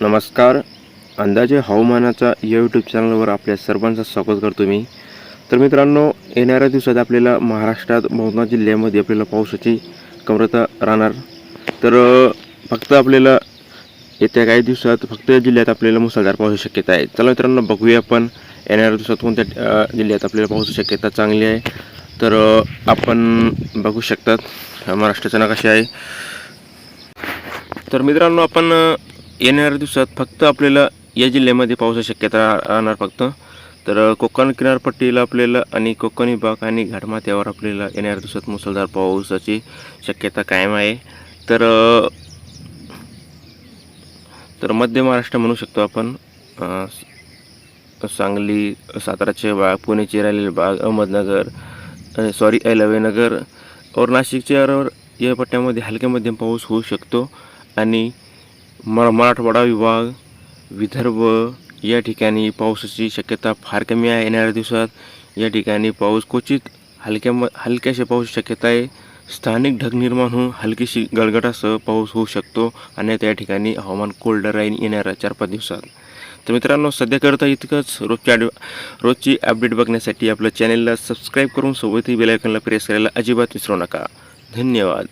नमस्कार. अंदाजे हवामानाचा या यूट्यूब चॅनलवर आपल्या सर्वांचं स्वागत करतो मी. तर मित्रांनो येणाऱ्या दिवसात आपल्याला महाराष्ट्रात बहुतांश जिल्ह्यामध्ये आपल्याला पावसाची कमरता राहणार. तर फक्त आपल्याला येत्या काही दिवसात फक्त या जिल्ह्यात आपल्याला मुसळधार पावसाची शक्यता आहे. चला मित्रांनो बघूया आपण येणाऱ्या दिवसात कोणत्या जिल्ह्यात आपल्याला पावसाची शक्यता चांगली आहे. तर आपण बघू शकतात हा महाराष्ट्राचा नकाशा आहे. तर मित्रांनो आपण येणाऱ्या दिवसात फक्त आपल्याला या जिल्ह्यामध्ये पावसाची शक्यता राहणार फक्त. तर कोकण किनारपट्टीला आपल्याला आणि कोकण विभाग आणि घाटमाथ्यावर आपल्याला येणाऱ्या दिवसात मुसळधार पावसाची शक्यता कायम आहे. तर तर मध्य महाराष्ट्र म्हणू शकतो आपण. सांगली साताराचे भाग पुणेचे चिरालेले भाग अहमदनगर सॉरी अहिल्यानगर और नाशिकच्या या पट्ट्यामध्ये हलक्या मध्यम पाऊस होऊ शकतो. आणि म मराठवाडा विभाग विदर्भ या ठिकाणी पावसाची शक्यता फार कमी आहे. येणाऱ्या दिवसात या ठिकाणी पाऊस क्वचित हलक्या म हलक्याशा पाऊस शक्यता आहे. स्थानिक ढग निर्माण होऊन हलकीशी गडगडासह पाऊस होऊ शकतो आणि त्या ठिकाणी हवामान कोल्ड राहील येणाऱ्या चार पाच दिवसात. तर मित्रांनो सध्या करता इतकंच. रोजच्या रोजची अपडेट बघण्यासाठी आपल्या चॅनेलला सबस्क्राईब करून सोबतही बेलायकनला प्रेस करायला अजिबात विसरू नका. धन्यवाद.